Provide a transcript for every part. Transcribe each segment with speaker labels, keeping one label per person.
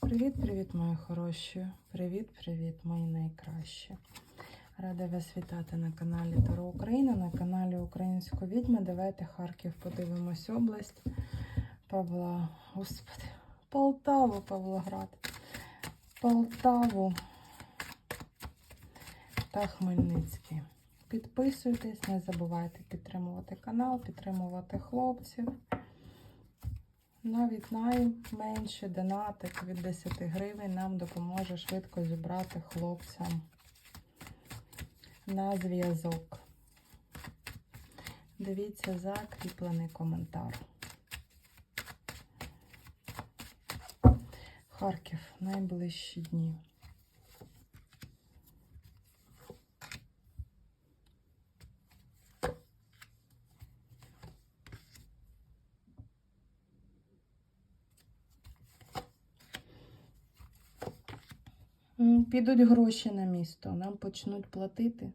Speaker 1: Привіт-привіт, мої хороші! Привіт-привіт, мої найкращі! Рада вас вітати на каналі Таро Україна, на каналі Української відьми. Давайте Харків подивимось область. Павла, господи, Полтаву, Павлоград, Полтаву та Хмельницький. Підписуйтесь, не забувайте підтримувати канал, підтримувати хлопців. Навіть найменший донатик від 10 гривень нам допоможе швидко зібрати хлопцям на зв'язок. Дивіться закріплений коментар. Харків найближчі дні. Підуть гроші на місто, нам почнуть платити,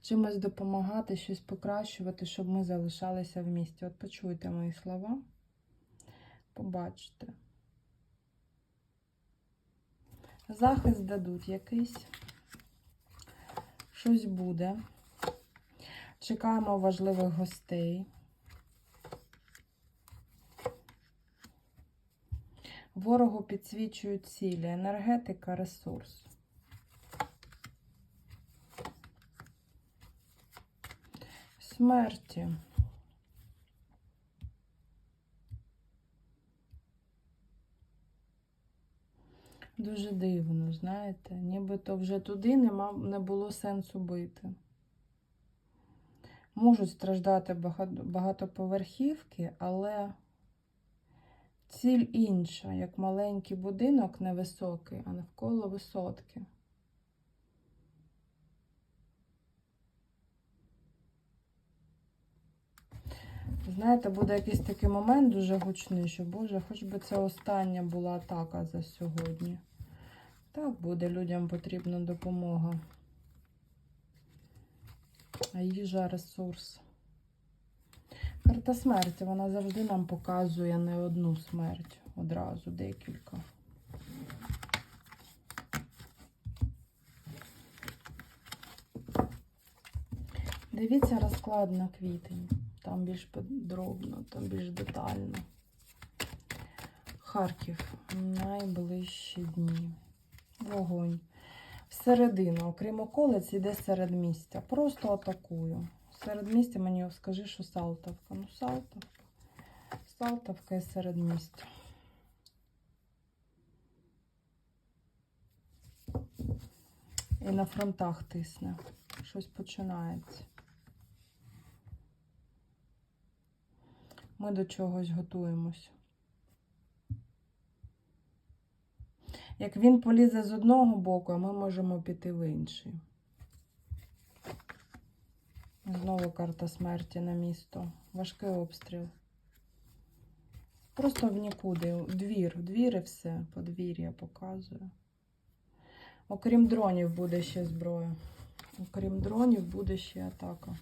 Speaker 1: чимось допомагати, щось покращувати, щоб ми залишалися в місті. От почуйте мої слова, побачите. Захист дадуть якийсь, щось буде. Чекаємо важливих гостей. Ворогу підсвічують цілі, енергетика, ресурс. Смерті. Дуже дивно, знаєте, нібито вже туди нема, не було сенсу бити. Можуть страждати багато- багатоповерхівки, але Ціль інша, як маленький будинок невисокий, а навколо висотки. Знаєте, буде якийсь такий момент дуже гучний, що, Боже, хоч би це остання була атака за сьогодні. Так буде, людям потрібна допомога. А їжа ресурс. Карта смерті, вона завжди нам показує не одну смерть, одразу декілька. Дивіться розклад на квітень. Там більш подробно, там більш детально. Харків. Найближчі дні. Вогонь. Всередину, окрім околиць, іде середмістя. Просто атакую. Середмістя мені скажи, що Салтовка. Ну, Салтовка. Салтовка і середмістя. І на фронтах тисне. Щось починається. Ми до чогось готуємось. Як він полізе з одного боку, а ми можемо піти в інший. Знову карта смерті на місто. Важкий обстріл. Просто в нікуди. В Двір, в двір і все. Подвір'я показує. Окрім дронів буде ще зброя. Окрім дронів буде ще атака.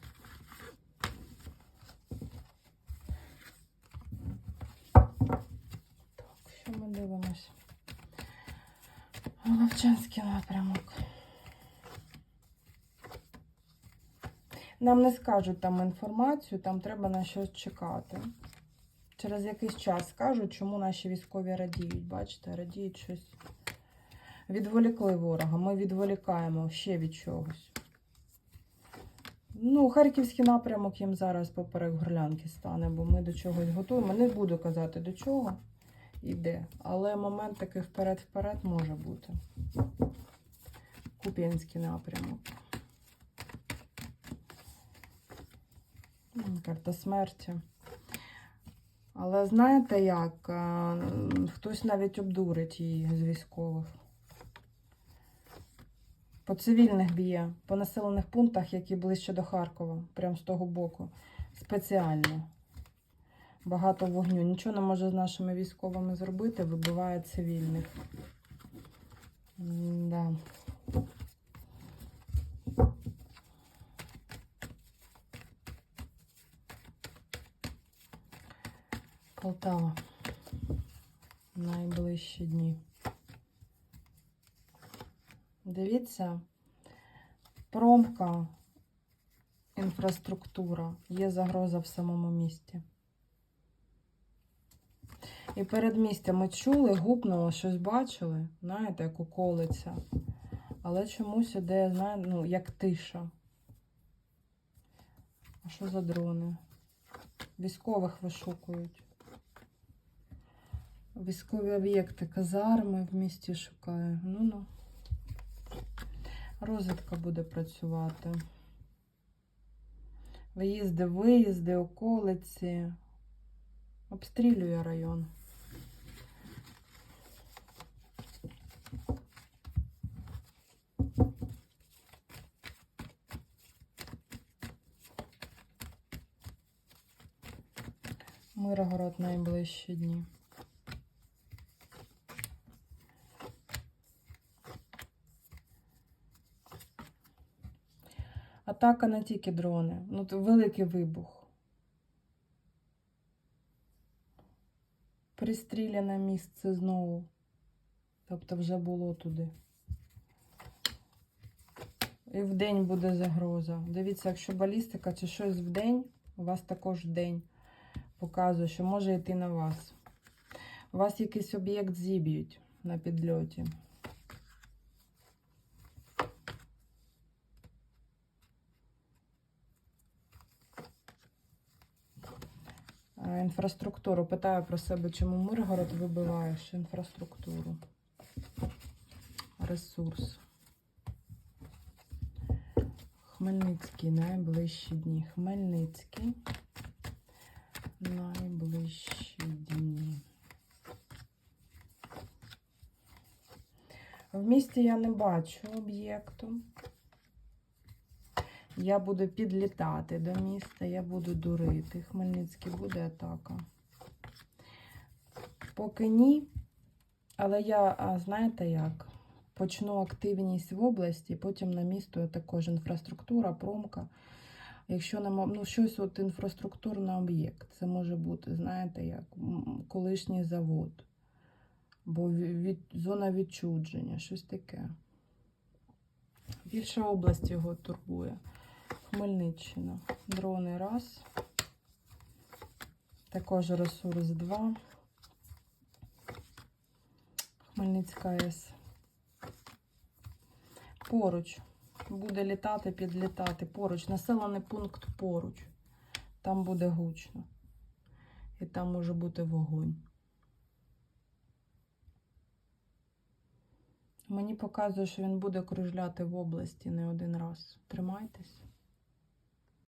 Speaker 1: Так, що ми дивимось? Ловчанський напрямок. Нам не скажуть там інформацію, там треба на щось чекати. Через якийсь час скажуть, чому наші військові радіють. Бачите, радіють щось. Відволікли ворога. Ми відволікаємо ще від чогось. Ну, Харківський напрямок їм зараз поперек горлянки стане, бо ми до чогось готуємо. Не буду казати до чого іде, але момент такий вперед-вперед може бути. Куп'янський напрямок. Карта смерті. Але знаєте як? Е, Хтось навіть обдурить її з військових. По цивільних б'є, по населених пунктах, які ближче до Харкова, прямо з того боку. Спеціально. Багато вогню. Нічого не може з нашими військовими зробити, вибиває цивільних. Да. Полтава. Найближчі дні. Дивіться, промка, інфраструктура, є загроза в самому місті. І передмістя ми чули, гупнуло, щось бачили, знаєте, як околиця. Але чомусь іде, знає, ну, як тиша. А що за дрони? Військових вишукують. Військові об'єкти, казарми в місті шукає. Ну ну. Розвідка буде працювати. Виїзди, виїзди, околиці. Обстрілює район. Мирогород найближчі дні. Атака не тільки дрони, ну то великий вибух. Пристріляне місце знову. Тобто вже було туди. І в день буде загроза. Дивіться, якщо балістика чи щось в день, у вас також день показує, що може йти на вас. У вас якийсь об'єкт зіб'ють на підльоті. Інфраструктуру. Питаю про себе, чому Миргород вибиваєш інфраструктуру. Ресурс. Хмельницький найближчі дні. Хмельницький. Найближчі дні. В місті я не бачу об'єкту. Я буду підлітати до міста, я буду дурити. Хмельницький буде атака. Поки ні. Але я, знаєте як, почну активність в області, потім на місто також інфраструктура, промка. Якщо нема, ну, щось от інфраструктурний об'єкт, це може бути, знаєте, як колишній завод, бо від, зона відчудження, щось таке. Більше область його турбує. Хмельниччина. Дрони раз. Також ресурс 2. Хмельницька С. Поруч. Буде літати, підлітати. Поруч. Населений пункт поруч. Там буде гучно. І там може бути вогонь. Мені показує, що він буде кружляти в області не один раз. Тримайтесь.